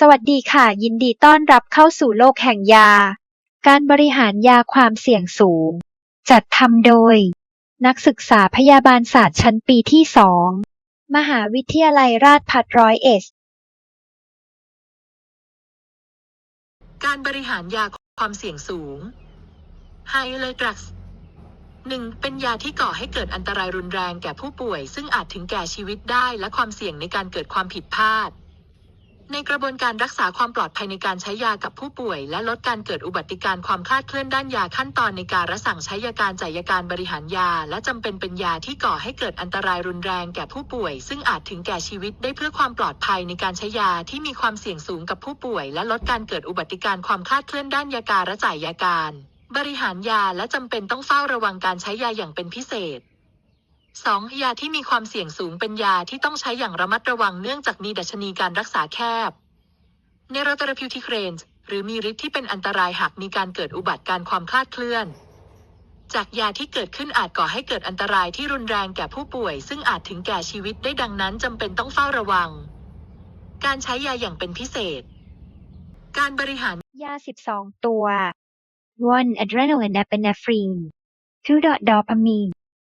สวัสดีค่ะ ยินดีต้อนรับเข้าสู่โลกแห่งยา การบริหารยาความเสี่ยงสูง จัดทำโดย นักศึกษาพยาบาลศาสตร์ชั้นปีที่สอง มหาวิทยาลัยราชภัฏร้อยเอ็ดการบริหารยาความเสี่ยงสูง High Alert Drugs หนึ่งเป็นยาที่ก่อให้เกิดอันตรายรุนแรงแก่ผู้ป่วย ซึ่งอาจถึงแก่ชีวิตได้และความเสี่ยงในการเกิดความผิดพลาด ในกระบวนการรักษาความปลอดภัยในการใช้ยากับผู้ป่วย และลดการเกิดอุบัติการณ์ความคลาดเคลื่อนด้านยาขั้นตอนในการระสั่งใช้ยาการจ่ายยาการบริหารยา และจำเป็นเป็นยาที่ก่อให้เกิดอันตรายรุนแรงแก่ผู้ป่วย ซึ่งอาจถึงแก่ชีวิตได้เพื่อความปลอดภัยในการใช้ยาที่มีความเสี่ยงสูงกับผู้ป่วย และลดการเกิดอุบัติการณ์ความคลาดเคลื่อนด้านยาการและจ่ายยาการ บริหารยาและจำเป็นต้องเฝ้าระวังการใช้ยาอย่างเป็นพิเศษ 2. ยาที่มีความเสี่ยงสูงเป็นยาที่ต้องใช้อย่างระมัดระวังเนื่องจากมีดัชนีการรักษาแคบเนรเทอราพิวติกเรนจ์หรือมีฤทธิ์ที่เป็นอันตรายหากมีการเกิดอุบัติการณ์ความคลาดเคลื่อน จากยาที่เกิดขึ้นอาจก่อให้เกิดอันตรายที่รุนแรงแก่ผู้ป่วย ซึ่งอาจถึงแก่ชีวิตได้ดังนั้นจำเป็นต้องเฝ้าระวัง การใช้ยาอย่างเป็นพิเศษ การบริหารยา 12 ตัว 1. Adrenaline epinephrine 2. Dopamine 3. Norepinephrine two dot dopamine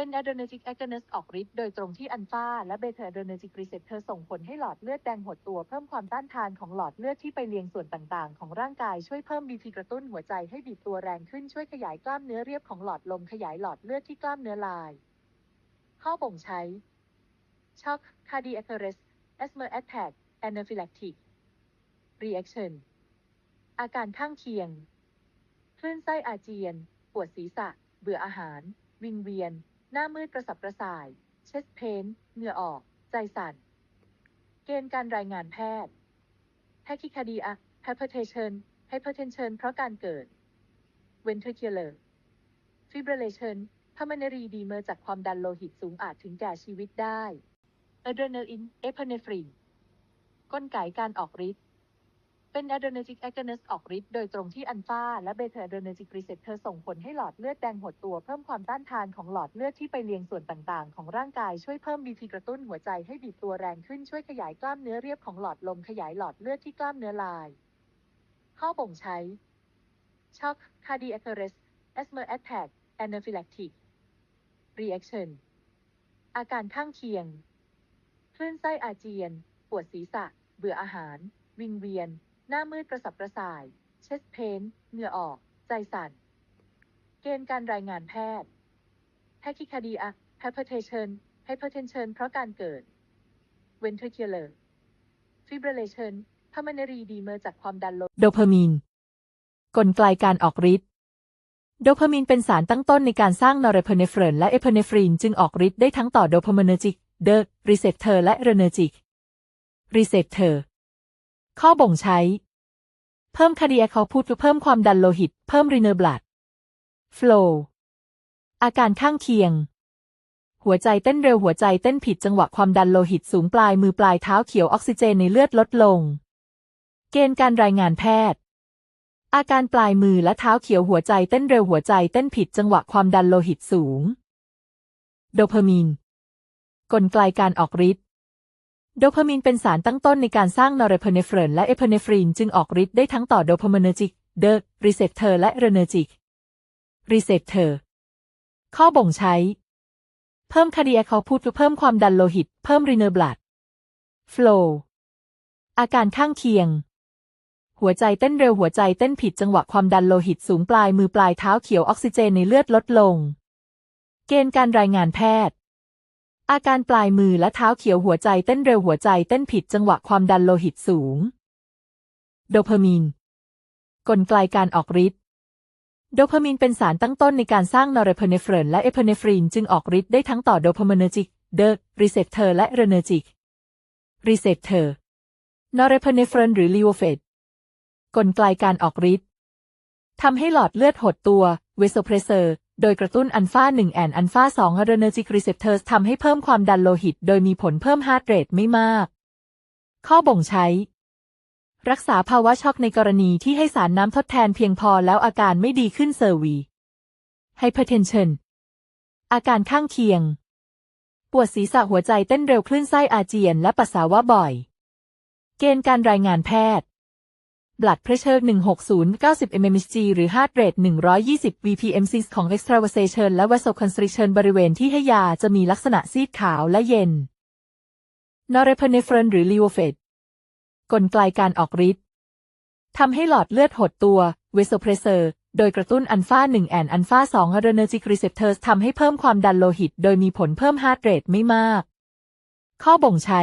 เป็นอะดรีนาจิกแอคเนสออกฤทธิ์โดยตรงที่อัลฟาและเบต้าอะดรีนาจิกรีเซปเตอร์ส่งผลให้หลอดเลือดแดงหดตัวเพิ่มความต้านทานของหลอดเลือดที่ไปเลี้ยงส่วนต่างๆ ของร่างกายช่วยเพิ่มบีพีกระตุ้นหัวใจให้บีบตัวแรงขึ้นช่วยขยายกล้ามเนื้อเรียบของหลอดลมขยายหลอดเลือดที่กล้ามเนื้อลาย ข้อบ่งใช้ช็อก cardiac arrest asthma attack anaphylactic reaction อาการข้างเคียง คลื่นไส้อาเจียน ปวดศีรษะ เบื่ออาหาร วิงเวียน หน้ามืดกระสับกระส่าย เชสเพนเหงื่อออก ใจสั่น เกณฑ์การรายงานแพทย์ tachycardia hypertension hypertension เพราะการเกิด ventricular fibrillation pulmonary edema จากความดันโลหิตสูงอาจถึงแก่ชีวิตได้ adrenaline epinephrine กลไกการออกฤทธิ์ เป็นอะดรีนาจิกแอคเนสออกฤทธิ์โดยตรงที่อัลฟาและเบต้าอะดรีนาจิกรีเซปเตอร์ส่งผลให้หลอดเลือดแดงหดตัวเพิ่มความต้านทานของหลอดเลือดที่ไปเลี้ยงส่วนต่างๆ ของร่างกายช่วยเพิ่มบีพีกระตุ้นหัวใจให้บีบตัวแรงขึ้นช่วยขยายกล้ามเนื้อเรียบของหลอดลมขยายหลอดเลือดที่กล้ามเนื้อลาย ข้อบ่งใช้ช็อก cardiac arrest asthma attack anaphylactic reaction อาการข้างเคียง คลื่นไส้อาเจียน ปวดศีรษะ เบื่ออาหาร วิงเวียน หน้ามืดกระสับกระส่าย เชสเพนเหงื่อออก ใจสั่น เกณฑ์การรายงานแพทย์ tachycardia hypertension hypertension เพราะการเกิด ventricular fibrillation pulmonary edema จากความดันโลหิตโดพามีน กลไกการออกฤทธิ์โดพามีนเป็นสารตั้งต้นในการสร้างนอร์เพเนฟรนและเอเพเนฟรินจึงออกฤทธิ์ได้ทั้งต่อโดพามินจิก เดอร์รีเซปเตอร์และเรเนจิกรีเซปเตอร์ ข้อบ่งใช้ เพิ่มคาร์ดิแอคเขาพูดเพิ่มความดันโลหิต เพิ่มรีเนอร์บลัดฟล w อาการข้างเคียง หัวใจเต้นเร็วหัวใจเต้นผิดจังหวะความดันโลหิตสูงปลายมือปลายเท้าเขียวออกซิเจนในเลือดลดลง เกณฑ์การรายงานแพทย์ อาการปลายมือและเท้าเขียวหัวใจเต้นเร็วหัวใจเต้นผิดจังหวะความดันโลหิตสูง โดพามีน กลไกการออกฤทธิ์ โดพามีนเป็นสารตั้งต้นในการสร้างนอร์เรเพเนฟรนและเอเพเนฟรินจึงออกฤทธิ์ได้ทั้งต่อโดพามินจิกเดอร์รีเซปเตอร์และเรเนจิกรีเซปเตอร์ข้อบ่งใช้ เพิ่มคาร์ดิแอคเขาพูดเพิ่มความดันโลหิต เพิ่มรีเนอร์บลัดฟล w อาการข้างเคียง หัวใจเต้นเร็วหัวใจเต้นผิดจังหวะความดันโลหิตสูงปลายมือปลายเท้าเขียวออกซิเจนในเลือดลดลง เกณฑ์การรายงานแพทย์ อาการปลายมือและเท้าเขียวหัวใจเต้นเร็วหัวใจเต้นผิดจังหวะความดันโลหิตสูง โดพามีน กลไกการออกฤทธิ์โดพามีนเป็นสารตั้งต้นในการสร้างนอร์เรเพเนฟรนและเอเพเนฟรินจึงออกฤทธิ์ได้ทั้งต่อโดพามินจิกเดอรีเซปเตอร์และเรเนจิกรีเซปเตอร์นอร์เรเพเนฟรนหรือลีโวเฟตกลไกการออกฤทธิ์ทำให้หลอดเลือดหดตัวเวโซเพรเซอร์ โดยกระตุ้นอัลฟา1แอนอัลฟา2อะเรเนจิกรีเซปเตอร์ทำให้เพิ่มความดันโลหิต โดยมีผลเพิ่มฮาร์ทเรทไม่มาก ข้อบ่งใช้ รักษาภาวะช็อกในกรณีที่ให้สารน้ำทดแทนเพียงพอแล้วอาการไม่ดีขึ้นเซอร์วีไฮเปอร์เทนชันอาการข้างเคียง ปวดศีรษะหัวใจเต้นเร็วคลื่นไส้อาเจียนและปัสสาวะบ่อย เกณฑ์การรายงานแพทย์ blood pressure 160 90 mmHg หรือ heart rate 120 vpmc ของ extravasation และ vasoconstriction บริเวณที่ให้ยาจะมีลักษณะซีดขาวและเย็น norepinephrine หรือ Levofen กลไกการออกฤทธิ์ทำให้หลอดเลือดหดตัว vasopressor โดยกระตุ้นอัลฟา1แอนอัลฟา2 adrenergic receptors ทำให้เพิ่มความดันโลหิต โดยมีผลเพิ่มฮาร์ทเรทไม่มาก ข้อบ่งใช้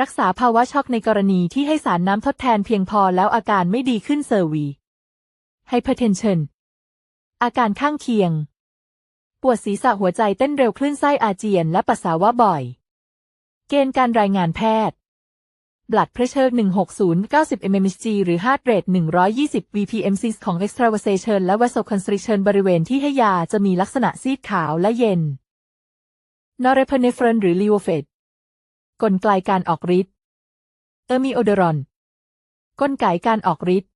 รักษาภาวะช็อกในกรณีที่ให้สารน้ำทดแทนเพียงพอแล้วอาการไม่ดีขึ้นเซอร์วีไฮเปอร์เทนชันอาการข้างเคียง ปวดศีรษะหัวใจเต้นเร็วคลื่นไส้อาเจียนและปัสสาวะบ่อย เกณฑ์การรายงานแพทย์ blood pressure 160 90 mmHg หรือ heart rate 120 vpmc ของ extravasation และ vasoconstriction บริเวณที่ให้ยาจะมีลักษณะซีดขาวและเย็น norepinephrine หรือ Levofen กลไกการออกฤทธิ์เออร์มิโอเดรอน กลไกการออกฤทธิ์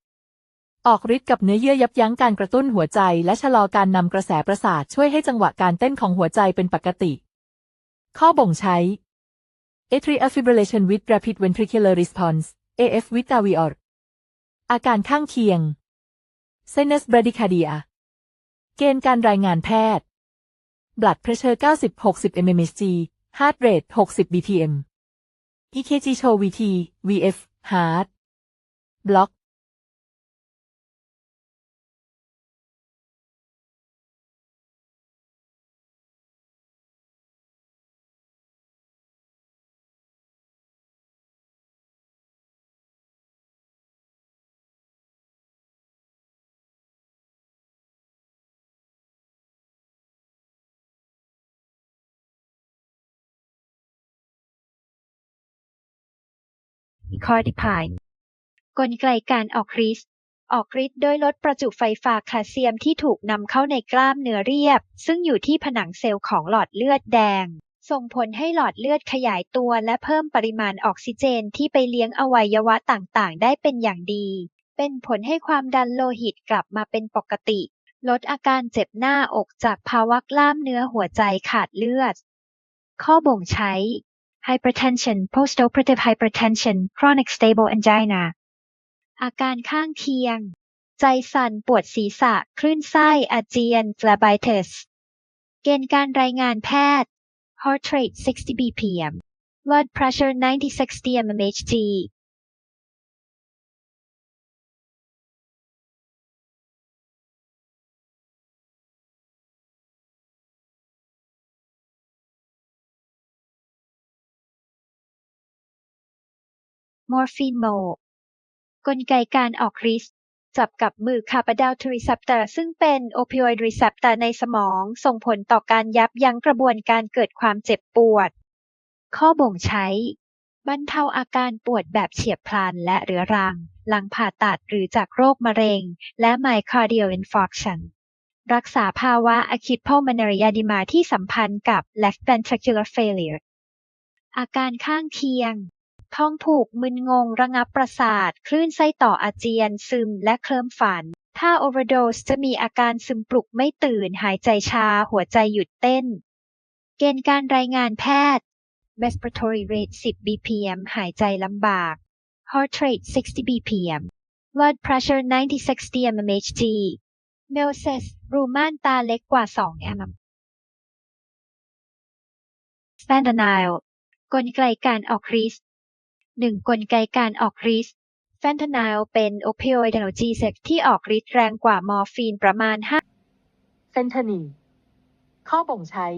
ออกฤทธิ์กับเนื้อเยื่อยับยั้งการกระตุ้นหัวใจ และชะลอการนำกระแสประสาทช่วยให้จังหวะการเต้นของหัวใจเป็นปกติ ข้อบ่งใช้ Atrial fibrillation with rapid ventricular response AF with AVR อาการข้างเคียง Sinus bradycardia เกณฑ์การรายงานแพทย์ blood pressure 90-60 mmHg heart rate 60 bpm EKG show VT VF heart block ข้อก ผ่านกลไกการออกฤทธิ์ออกฤทธิ์โดยลดประจุไฟฟ้าแคลเซียมที่ถูกนำเข้าในกล้ามเนื้อเรียบ ซึ่งอยู่ที่ผนังเซลล์ของหลอดเลือดแดง ส่งผลให้หลอดเลือดขยายตัวและเพิ่มปริมาณออกซิเจนที่ไปเลี้ยงอวัยวะต่างๆ ได้เป็นอย่างดี เป็นผลให้ความดันโลหิตกลับมาเป็นปกติ ลดอาการเจ็บหน้าอกจากภาวะกล้ามเนื้อหัวใจขาดเลือด ข้อบ่งใช้ hypertension postoperative hypertension chronic stable angina อาการข้างเคียง ใจสั่นปวดศีรษะ คลื่นไส้อาเจียน phlebitis เกณฑ์การรายงานแพทย์ heart rate 60 bpm blood pressure 90-60 mmHg morphine mo กลไกการออกฤทธิ์จับกับมือคาร์บาดาลทรีเซปเตอร์ซึ่งเป็นโอปิโอ d รีเซปเตอร์ในสมอง ส่งผลต่อการยับยั้งกระบวนการเกิดความเจ็บปวด ข้อบ่งใช้บรรเทาอาการปวดแบบเฉียบพลันและเรื้อรัง หลังผ่าตัดหรือจากโรคมะเร็ง และ myocardial infarction รักษาภาวะ acute pulmonary edema ที่สัมพันธ์กับ left ventricular failure อาการข้างเคียง ท้องผูกมึนงงระงับประสาท คลื่นไส้ต่ออาเจียน ซึมและเคลิ้มฝัน ถ้า overdose จะมีอาการซึมปลุกไม่ตื่นหายใจชาหัวใจหยุดเต้น เกณฑ์การรายงานแพทย์ respiratory rate 10 bpm หายใจลำบาก heart rate 60 bpm blood pressure 96 mmHg m e l s e s รูม่านตาเล็กกว่า 2 mm fentanyl กลไกการออกฤทธิ์ หนึ่งกลไกการออกฤทธิ์แฟนทานิลเป็นโอปิโอ d ด a น g เซกที่ออกฤทธิ์แรงกว่ามอร์ฟีนประมาณ 5 เฟนทานิลข้อบ่งใช้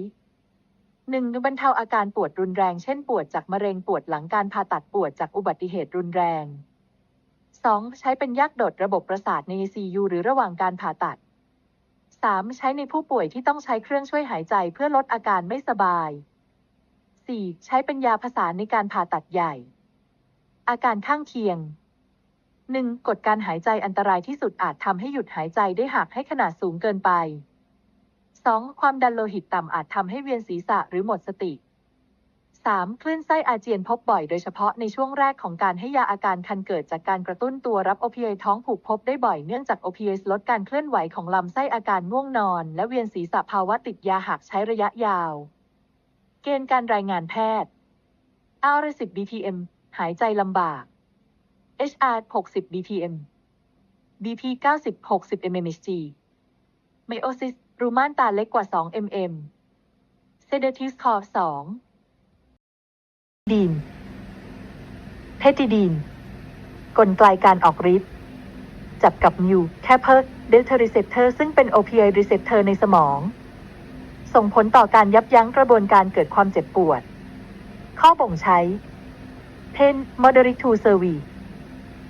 1. บรรเทาอาการปวดรุนแรง เช่นปวดจากมะเร็งปวดหลังการผ่าตัดปวดจากอุบัติเหตุรุนแรง 2. ใช้เป็นยาดดระบบประสาทใน ECU หรือระหว่างการผ่าตัด 3. ใช้ในผู้ป่วยที่ต้องใช้เครื่องช่วยหายใจเพื่อลดอาการไม่สบาย 4. ใช้เป็นยาผสานในการผ่าตัดใหญ่ อาการข้างเคียง 1. กฎการหายใจอันตรายที่สุดอาจทำให้หยุดหายใจได้หากให้ขนาดสูงเกินไป 2. ความดันโลหิตต่ำอาจทำให้เวียนศีรษะหรือหมดสติ 3. คลื่นไส้อาเจียนพบบ่อยโดยเฉพาะในช่วงแรกของการให้ยาอาการคันเกิดจากการกระตุ้นตัวรับโอปิออยด์ท้องผูกพบได้บ่อยเนื่องจากโอปิออยด์ลดการเคลื่อนไหวของลำไส้อาการง่วงนอน และเวียนศีรษะภาวะติดยาหากใช้ระยะยาว เกณฑ์การรายงานแพทย์ r 10 bpm หายใจลำบาก HR 60 bpm BP 90 60 mmHg ไมโอซิสรูม่านตาเล็กกว่า 2 mm เซเดทิสคอร์2ดีนเพติดีน กลไกการออกฤทธิ์ จับกับมิวแคปเปอร์เดลทารีเซปเตอร์ซึ่งเป็นโอ p ิ o อ d รีเซปเตอร์ในสมอง ส่งผลต่อการยับยั้งกระบวนการเกิดความเจ็บปวด ข้อบ่งใช้ Pain moderate to severe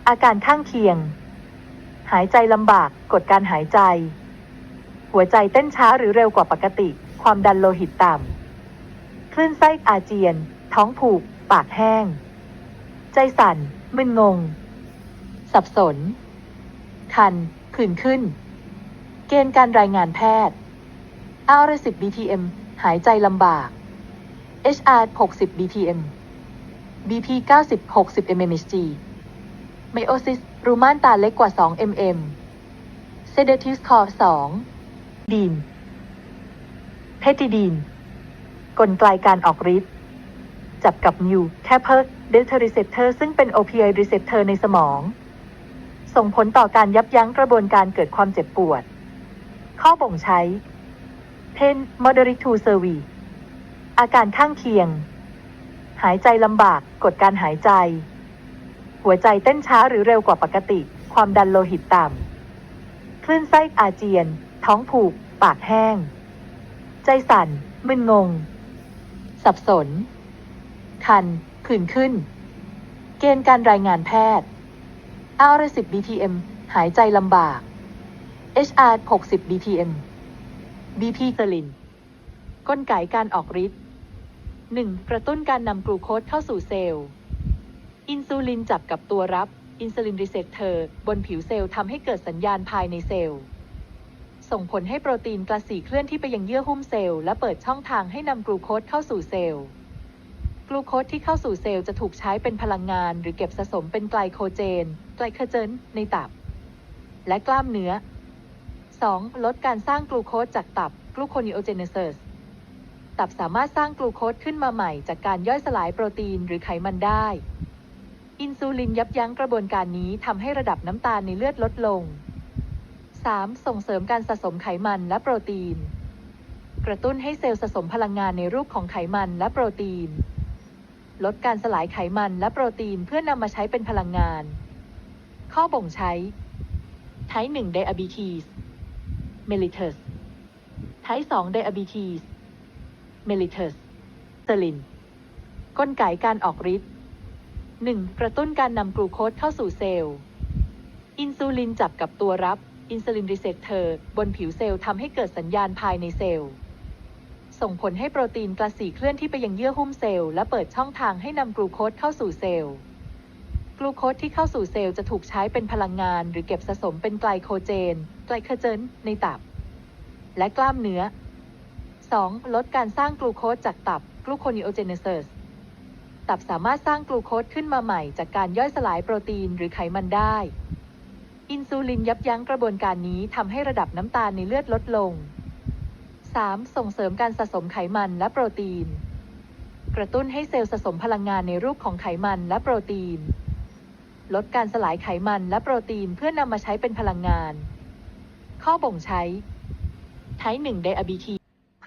อาการข้างเคียง หายใจลำบาก กดการหายใจ หัวใจเต้นช้าหรือเร็วกว่าปกติ ความดันโลหิตต่ำ คลื่นไส้อาเจียน ท้องผูก ปากแห้ง ใจสั่น มึนงง สับสน คันผื่นขึ้น เกณฑ์การรายงานแพทย์ r 10 bpm หายใจลำบาก HR 60 bpm BP 90 60 mmHg ไมโอซิสรูม่านตาเล็กกว่า 2 mm เซเดทิสคอร์2ดีนเพติดีน กลไกการออกฤทธิ์ จับกับมิวแคปเปอร์เดลทารีเซปเตอร์ซึ่งเป็นโอ p ิอรีเซปเตอร์ในสมอง ส่งผลต่อการยับยั้งกระบวนการเกิดความเจ็บปวด ข้อบ่งใช้ Pain moderate to severe อาการข้างเคียง หายใจลำบาก กดการหายใจ หัวใจเต้นช้าหรือเร็วกว่าปกติ ความดันโลหิตต่ำ คลื่นไส้อาเจียน ท้องผูก ปากแห้ง ใจสั่น มึนงง สับสน คัน ผื่นขึ้น เกณฑ์การรายงานแพทย์ r 10 bpm หายใจลำบาก HR 60 bpm BP เซลิน กลไกการออกฤทธิ์ 1. กระตุ้นการนำกลูโคสเข้าสู่เซลล์ อินซูลินจับกับตัวรับอินซูลินรีเซปเตอร์บนผิวเซลล์ทำให้เกิดสัญญาณภายในเซลล์ ส่งผลให้โปรตีนกระสีเคลื่อนที่ไปยังเยื่อหุ้มเซลล์และเปิดช่องทางให้นำกลูโคสเข้าสู่เซลล์ กลูโคสที่เข้าสู่เซลล์จะถูกใช้เป็นพลังงาน หรือเก็บสะสมเป็นไกลโคเจน ไกลโคเจน ในตับ และกล้ามเนื้อ 2. ลดการสร้างกลูโคสจากตับกลูโคนิโอเจเนเซส ตับสามารถสร้างกลูโคสขึ้นมาใหม่จากการย่อยสลายโปรตีนหรือไขมันได้ อินซูลินยับยั้งกระบวนการนี้ทำให้ระดับน้ำตาลในเลือดลดลง 3. ส่งเสริมการสะสมไขมันและโปรตีน กระตุ้นให้เซลล์สะสมพลังงานในรูปของไขมันและโปรตีน ลดการสลายไขมันและโปรตีนเพื่อนำมาใช้เป็นพลังงาน ข้อบ่งใช้ Type 1 diabetes mellitus Type 2 diabetes mellitus เซลิน กลไกการออกฤทธิ์ 1. กระตุ้นการนำกลูโคสเข้าสู่เซลล์ อินซูลินจับกับตัวรับอินซูลินรีเซปเตอร์บนผิวเซลล์ทำให้เกิดสัญญาณภายในเซลล์ ส่งผลให้โปรตีนกระสีเคลื่อนที่ไปยังเยื่อหุ้มเซลล์และเปิดช่องทางให้นำกลูโคสเข้าสู่เซลล์ กลูโคสที่เข้าสู่เซลล์จะถูกใช้เป็นพลังงาน หรือเก็บสะสมเป็นไกลโคเจน ไกลโคเจน ในตับ และกล้ามเนื้อ 2. ลดการสร้างกลูโคสจากตับกลูโคนิโอเจเนเซสตับสามารถสร้างกลูโคสขึ้นมาใหม่จากการย่อยสลายโปรตีนหรือไขมันได้ อินซูลินยับยั้งกระบวนการนี้ทำให้ระดับน้ำตาลในเลือดลดลง 3. ส่งเสริมการสะสมไขมันและโปรตีน กระตุ้นให้เซลล์สะสมพลังงานในรูปของไขมันและโปรตีน ลดการสลายไขมันและโปรตีนเพื่อนำมาใช้เป็นพลังงาน ข้อบ่งใช้ Type 1 diabetes โ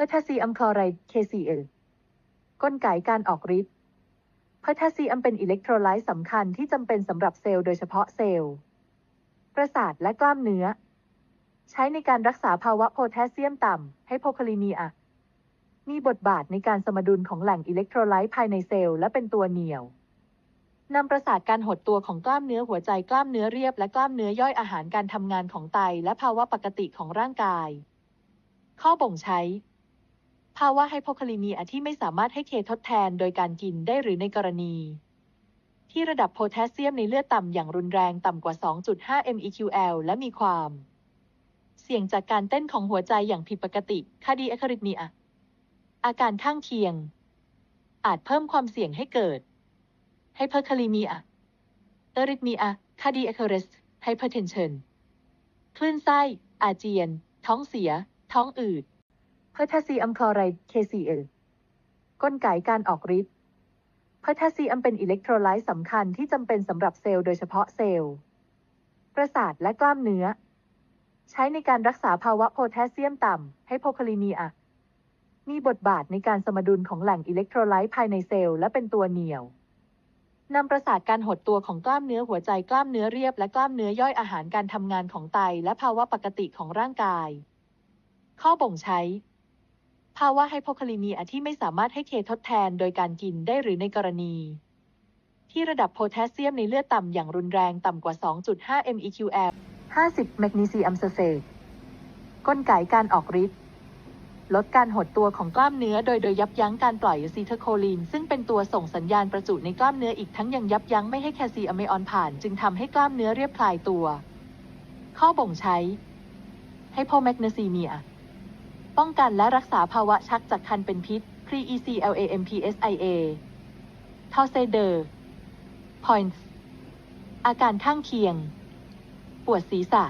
พแทสซีอัมคลอไรด์ KCl กลไกการออกฤทธิ์โพแทสซีอัมเป็นอิเล็กโทรไลต์สำคัญที่จำเป็นสำหรับเซลล์โดยเฉพาะเซลล์ ประสาทและกล้ามเนื้อ ใช้ในการรักษาภาวะโพแทสเซียมต่ำให้โพคาลิเนียมีบทบาทในการสมดุลของแหล่งอิเล็กโทรไลต์ภายในเซลล์และเป็นตัวเหนี่ยวนำประสาทการหดตัวของกล้ามเนื้อหัวใจกล้ามเนื้อเรียบและกล้ามเนื้อย่อยอาหารการทำงานของไตและภาวะปกติของร่างกาย ข้อบ่งใช้ ภาวะไฮโพคาลิเมียที่ไม่สามารถให้เคทดแทนโดยการกินได้หรือในกรณี ที่ระดับโพแทสเซียมในเลือดต่ำอย่างรุนแรงต่ำกว่า 2.5 mEqL และมีความ เสี่ยงจากการเต้นของหัวใจอย่างผิดปกติคาดีอะคาริทเมียอาการข้างเคียง อาจเพิ่มความเสี่ยงให้เกิดไฮเปอร์คาลิเมียเอริทเมียคาดีอะคาเรสไฮเปอร์เทนชันคลื่นไส้ อาเจียน ท้องเสีย ท้องอืด โพแทสซีอัมคลอไรด์ KCl กลไกการออกฤทธิ์โพแทสซีอัมเป็นอิเล็กโทรไลต์สำคัญที่จำเป็นสำหรับเซลล์โดยเฉพาะเซลล์ ประสาทและกล้ามเนื้อ ใช้ในการรักษาภาวะโพแทสเซียมต่ำให้โพคาลิเมียมีบทบาทในการสมดุลของแหล่งอิเล็กโทรไลต์ภายในเซลล์และเป็นตัวเหนี่ยวนำประสาทการหดตัวของกล้ามเนื้อหัวใจกล้ามเนื้อเรียบและกล้ามเนื้อย่อยอาหารการทำงานของไตและภาวะปกติของร่างกาย ข้อบ่งใช้ ภาวะไฮโพคาลิเมียที่ไม่สามารถให้เคทดแทนโดยการกินได้หรือในกรณี ที่ระดับโพแทสเซียมในเลือดต่ำอย่างรุนแรงต่ำกว่า 2.5 mEqL 50 แมกนีเซียมซัลเฟตกลไกการออกฤทธิ์ลดการหดตัวของกล้ามเนื้อโดยโดยยับยั้งการปล่อยซีเทโคลีน ซึ่งเป็นตัวส่งสัญญาณประจุในกล้ามเนื้ออีกทั้งยังยับยั้งไม่ให้แคลเซียมไอออนผ่าน จึงทำให้กล้ามเนื้อเรียบคลายตัว ข้อบ่งใช้ไฮโพแมกนีซีเมีย ป้องกันและรักษาภาวะชักจากคันเป็นพิษ pre-ECLAMPSIA ทอเซเดอร์ points อาการข้างเคียง ปวดศีรษะ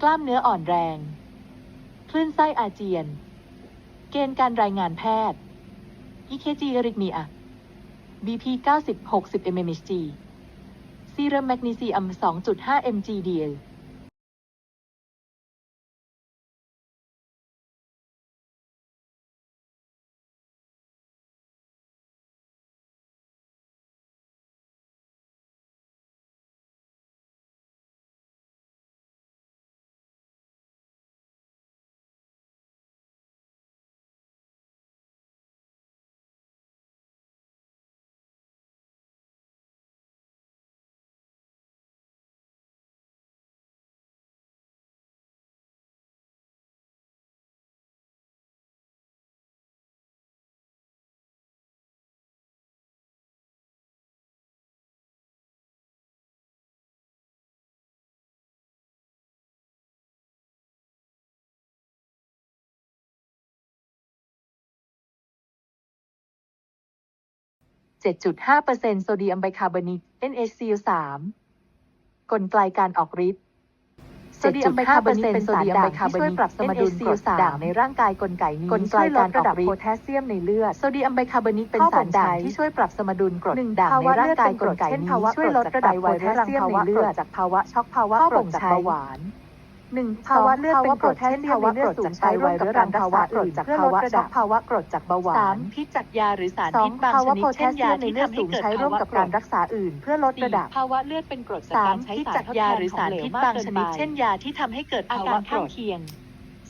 กล้ามเนื้ออ่อนแรง คลื่นไส้อาเจียน เกณฑ์การรายงานแพทย์ EKG อริทมีอะ BP 90 60 mmHg ซีรัมแมกนีเซียม 2.5 mgdl 7.5%โซเดียมไบคาร์บอนิก NaCl3 กลไกการออกฤทธิ์โซเดียมไบคาร์บอนิกเป็นโซเดียมไบคาร์บอนิกช่วยปรับสมดุลกรดด่างในร่างกายกลไกนี้กลไกการระดับโพแทสเซียมในเลือดโซเดียมไบคาร์บอนิกเป็นสารด่างที่ช่วยปรับสมดุลกรดด่างในร่างกายกลไกนี้ช่วยลดระดับโพแทสเซียมในเลือดจากภาวะช็อกภาวะกรดจากเบาหวาน หนึ่งภาวะเลือดเป็นกรดเช่นภาวะกรดจากไตวายเรื้อรังภาวะอื่นเพื่อลดระดับภาวะกรดจากเบาหวานสามพิษจากยาหรือสารสอพิงษบางภาชวะนิโพดแทเช่สนเซียายมในที่เลือดทำให้สูงเกิดใช้ร่วมกับการรักษาอื่น เพื่อลดสี่ระดับภาวะเลือดเป็นกรดจากสามการใช้พิษสารจากทดยาแทนหรือของสารเหลพิวษมากบางเกิชนนิไปดเช่นยาที่ทำให้เกิดอาภาการวะข้าข้างงเคีเคียยง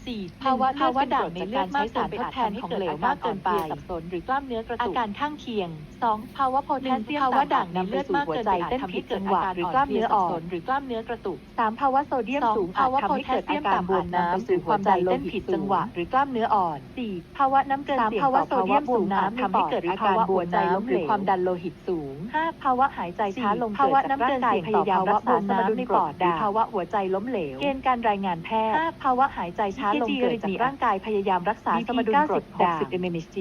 งสี่ภาวะภาวะเลือดเป็นด่างในเลือดมากเกินไปเป็นสารที่อาจทำให้ทำให้เกิเกิดดอาอาการการอ่อนเพลียสับสนอ่อนเพลียหรือกล้ามเนื้อกระตุกอาการข้างเคียงสองภาวะโพแทสเซียมหนึ่งภาวะด่างในเลือดมากเกินไปอาจทำให้เกิดอาการหรือ่ออนกล้ามเพลีเนื้ยอสัอ่บอนสนหรือกล้ามเนื้อกระตุกสามภาวะโซเดียมสองสูงภาวะอาจโพทำให้แทเกิสดเซีอายมการต่ำบวมอาจน้ำนำไปสู่ความดันเต้นผิดจังหวะหรือกล้ามเนื้ออ่อนสี่ภาวะน้ำเกินสามเสี่ยงภาวะต่อโซเดียมภาวะบวมสูงอาจน้ำทำให้เกิดอาการบวมน้ำหรือความดันโลหิตสูงห้าภาวะหายใจช้าลงภาวะเกิดน้ำจากเกินร่างกายเสี่ยงพต่อยายามภาวะรักบษาวมสมดุน้ำลในกปรอดดหรือด่างภาวะหัวใจล้มเหลวเกณฑ์การรายงานแพทย์ห้าภาวะหายใจช้าลง EKG เกิดจาก arrhythmia ร่างกายพยายามรักษา BP สมดุลกรด90ด่าง60 mmHg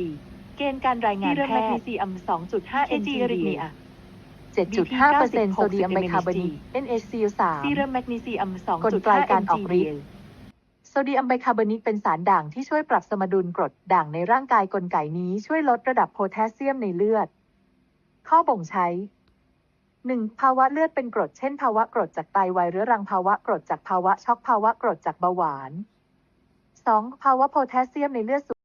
เกณฑ์การรายงานซีรัมแพแมกนีทย์เซียม2.5 EKG mg arrhythmia 7.5%โซเดียมไบคาร์บอนิก NaCl3 ซีรัมแมกนีเซียมกลไกการออกฤท2.5ธิ์โซเดียมไบคาร์บอนิกเป็นสารด่างที่ช่วยปรับสมดุลกรดด่างในร่างกายกลไกนี้ช่วยลดระดับโพแทสเซียมในเลือด ข้อบ่งใช้ 1. ภาวะเลือดเป็นกรด เช่น ภาวะกรดจากไตวายเรื้อรังภาวะกรดจากภาวะช็อกภาวะกรดจากเบาหวาน 2. ภาวะโพแทสเซียมในเลือดสูง